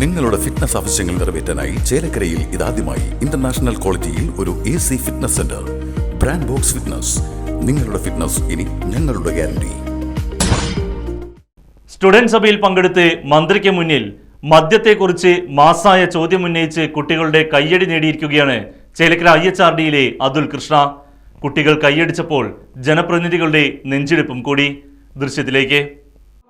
നിങ്ങളുടെ ഫിറ്റ്നസ് ആവശ്യങ്ങൾ നിറവേറ്റാനായി ചേലക്കരയിൽ ഇതാദ്യമായി ഇന്റർനാഷണൽ ക്വാളിറ്റിയിൽ ഒരു A C fitness centre brand box fitness നിങ്ങളുടെ ഫിറ്റ്നസ് ഇനി ഞങ്ങളുടെ ഗ്യാരണ്ടി സ്റ്റുഡന്റ് സഭയിൽ പങ്കെടുത്ത് മന്ത്രിക്ക് മുന്നിൽ മദ്യത്തെക്കുറിച്ച് മാസായ ചോദ്യം ഉന്നയിച്ച് കുട്ടികളുടെ കയ്യടി നേടിയിരിക്കുകയാണ് ചേലക്കര ഐ എച്ച് ആർ ഡിയിലെ അതുൽ കൃഷ്ണ. കുട്ടികൾ കൈയടിച്ചപ്പോൾ ജനപ്രതിനിധികളുടെ നെഞ്ചിടിപ്പും കൂടി. ദൃശ്യത്തിലേക്ക്.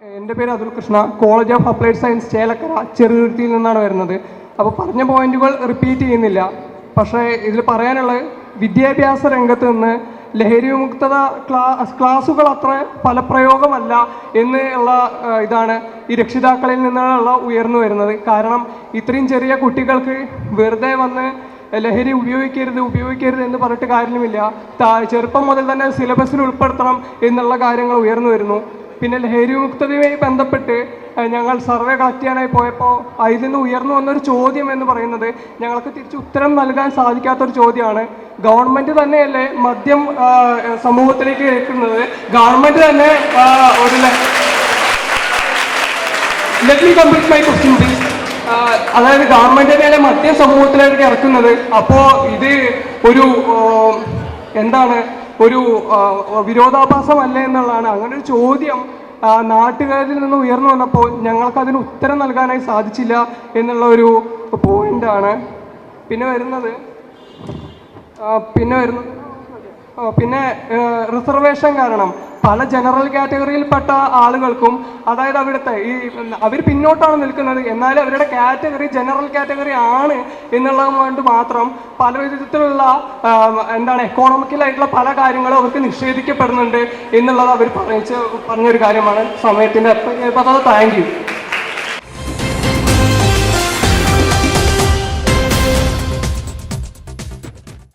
എന്റെ പേര് Athul Krishna. College of applied science Chelakkara ചെറുതുരുത്തിയിൽ നിന്നാണ് വരുന്നത്. അപ്പോൾ പറഞ്ഞ പോയിന്റുകൾ റിപ്പീറ്റ് ചെയ്യുന്നില്ല. പക്ഷേ ഇതിൽ പറയാനുള്ളത് വിദ്യാഭ്യാസ രംഗത്ത് നിന്ന് ലഹരി വിമുക്തത ക്ലാ ക്ലാസുകൾ അത്ര ഫലപ്രയോഗമല്ല എന്നുള്ള ഇതാണ് ഈ രക്ഷിതാക്കളിൽ നിന്നുള്ള ഉയർന്നു വരുന്നത്. കാരണം ഇത്രയും ചെറിയ കുട്ടികൾക്ക് വെറുതെ വന്ന് ലഹരി ഉപയോഗിക്കരുത് ഉപയോഗിക്കരുത് എന്ന് പറഞ്ഞിട്ട് കാര്യമില്ല. ചെറുപ്പം മുതൽ തന്നെ സിലബസിൽ ഉൾപ്പെടുത്തണം എന്നുള്ള കാര്യങ്ങൾ ഉയർന്നു വരുന്നു. പിന്നെ ലഹരി വിമുക്തതയുമായി ബന്ധപ്പെട്ട് ഞങ്ങൾ സർവേ കളക്ട് ചെയ്യാനായി പോയപ്പോൾ അതിൽ നിന്ന് ഉയർന്നു വന്നൊരു ചോദ്യം എന്ന് പറയുന്നത് ഞങ്ങൾക്ക് തിരിച്ച് ഉത്തരം നൽകാൻ സാധിക്കാത്തൊരു ചോദ്യമാണ്. ഗവൺമെന്റ് തന്നെയല്ലേ മദ്യം സമൂഹത്തിലേക്ക് എത്തുന്നത് ഗവൺമെന്റ് തന്നെ ഒരു അതായത് ഗവൺമെന്റ് തന്നെയാണ് മദ്യം സമൂഹത്തിലേക്ക് ഇറക്കുന്നത്? അപ്പോൾ ഇത് ഒരു എന്താണ്? ഒരു വിരോധാഭാസം അല്ലേ എന്നുള്ളതാണ്. അങ്ങനെ ഒരു ചോദ്യം നാട്ടുകാരിൽ നിന്ന് ഉയർന്നു വന്നപ്പോൾ ഞങ്ങൾക്ക് അതിന് ഉത്തരം നൽകാനായി സാധിച്ചില്ല എന്നുള്ള ഒരു പോയിന്റാണ് പിന്നെ വരുന്നത് പിന്നെ വരുന്നത് പിന്നെ റിസർവേഷൻ കാരണം പല ജനറൽ കാറ്റഗറിയിൽപ്പെട്ട ആളുകൾക്കും അതായത് അവിടുത്തെ ഈ അവർ പിന്നോട്ടാണ് നിൽക്കുന്നത്. എന്നാലും അവരുടെ കാറ്റഗറി ജനറൽ കാറ്റഗറി ആണ് എന്നുള്ളത് കൊണ്ട് മാത്രം പല വിധത്തിലുള്ള എന്താണ് എക്കോണമിക്കലായിട്ടുള്ള പല കാര്യങ്ങളും അവർക്ക് നിഷേധിക്കപ്പെടുന്നുണ്ട് എന്നുള്ളത് അവർ പറഞ്ഞ പറഞ്ഞൊരു കാര്യമാണ്. സമയത്തിന്റെ താങ്ക് യു